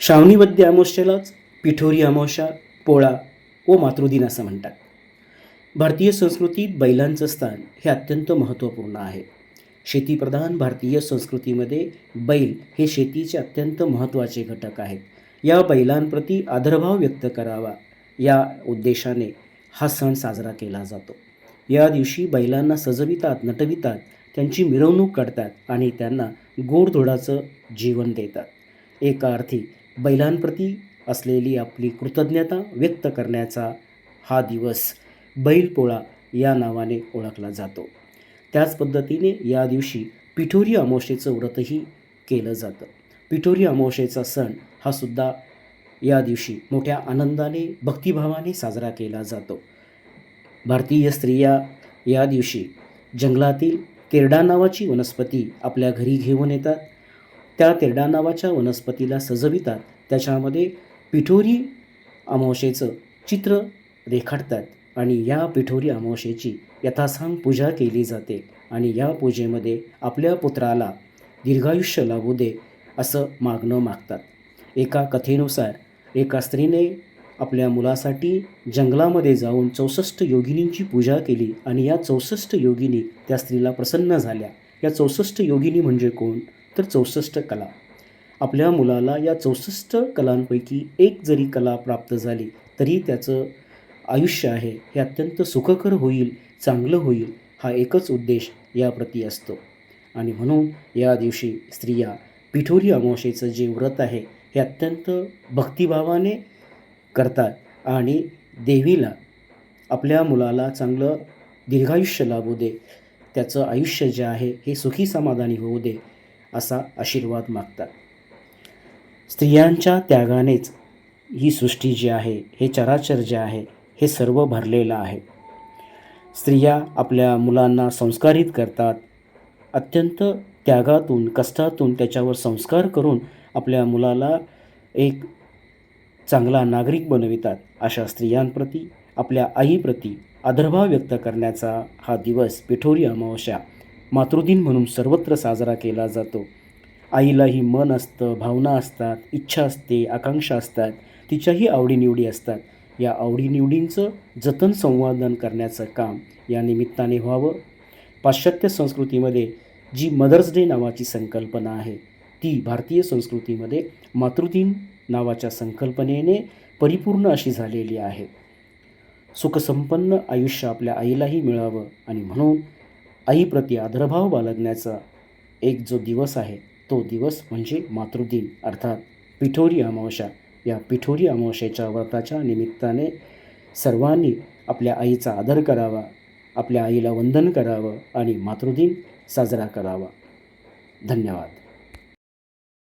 श्रावणी वद्य अमावस्येलाच पिठोरी अमावस्या पोळा व मातृदिन असं म्हणतात. भारतीय संस्कृतीत बैलांचं स्थान हे अत्यंत महत्त्वपूर्ण आहे. शेतीप्रधान भारतीय संस्कृतीमध्ये बैल हे शेतीचे अत्यंत महत्त्वाचे घटक आहेत. या बैलांप्रती आदरभाव व्यक्त करावा या उद्देशाने हा सण साजरा केला जातो. या दिवशी बैलांना सजवितात नटवितात त्यांची मिरवणूक काढतात आणि त्यांना गोडधोडाचं जीवन देतात. एका अर्थी बैलांप्रती असलेली आपली कृतज्ञता व्यक्त करण्याचा हा दिवस बैलपोळा या नावाने ओळखला जातो. त्याच पद्धतीने या दिवशी पिठोरी अमावशेचं व्रतही केलं जातं. पिठोरी अमावशेचा सण हा सुद्धा या दिवशी मोठ्या आनंदाने भक्तिभावाने साजरा केला जातो. भारतीय स्त्रिया या दिवशी जंगलातील तेरडा नावाची वनस्पती आपल्या घरी घेऊन येतात. त्या तेरडा नावाच्या वनस्पतीला सजवितात. त्याच्यामध्ये पिठोरी अमावशेचं चित्र रेखाटतात आणि या पिठोरी अमावशेची यथासांग पूजा केली जाते आणि या पूजेमध्ये आपल्या पुत्राला दीर्घायुष्य लाभू दे असं मागणं मागतात. एका कथेनुसार एका स्त्रीने आपल्या मुलासाठी जंगलामध्ये जाऊन चौसष्ट योगिनींची पूजा केली आणि या चौसष्ट योगिनी त्या स्त्रीला प्रसन्न झाल्या. या चौसष्ट योगिनी म्हणजे कोण? तर चौसष्ट कला. आपल्या मुलाला या चौसष्ट कलांपैकी एक जरी कला प्राप्त झाली तरी त्याचं आयुष्य आहे हे अत्यंत सुखकर होईल चांगलं होईल हा एकच उद्देश याप्रती असतो. आणि म्हणून या दिवशी स्त्रिया पिठोरी अमावशेचं जे व्रत आहे हे अत्यंत भक्तिभावाने करतात आणि देवीला आपल्या मुलाला चांगलं दीर्घायुष्य लाभू दे त्याचं आयुष्य जे आहे हे सुखी समाधानी होऊ दे असा आशीर्वाद मागतात. स्त्रियांच्या त्यागानेच ही सृष्टी जी आहे हे चराचर जे आहे हे सर्व भरलेलं आहे. स्त्रिया आपल्या मुलांना संस्कारित करतात. अत्यंत त्यागातून कष्टातून त्याच्यावर संस्कार करून आपल्या मुलाला एक चांगला नागरिक बनवितात. अशा स्त्रियांप्रती आपल्या आईप्रती आदरभाव व्यक्त करण्याचा हा दिवस पिठोरी अमावस्या मातृदिन म्हणून सर्वत्र साजरा केला जातो. आईलाही मन असतं भावना असतात इच्छा असते आकांक्षा असतात तिच्याही आवडीनिवडी असतात. या आवडीनिवडींचं जतन संवर्धन करण्याचं काम या निमित्ताने व्हावं. पाश्चात्य संस्कृतीमध्ये जी मदर्स डे नावाची संकल्पना आहे ती भारतीय संस्कृतीमध्ये मातृदिन नावाच्या संकल्पनेने परिपूर्ण अशी झालेली आहे. सुखसंपन्न आयुष्य आपल्या आईलाही मिळावं आणि म्हणून आईप्रती आदरभाव बाळगण्याचा एक जो दिवस आहे तो दिवस म्हणजे मातृदिन. अर्थात पिठोरी अमावस्या. या पिठोरी अमावस्येच्या व्रताच्या निमित्ताने सर्वांनी आपल्या आईचा आदर करावा आपल्या आईला वंदन करावं आणि मातृदिन साजरा करावा. धन्यवाद.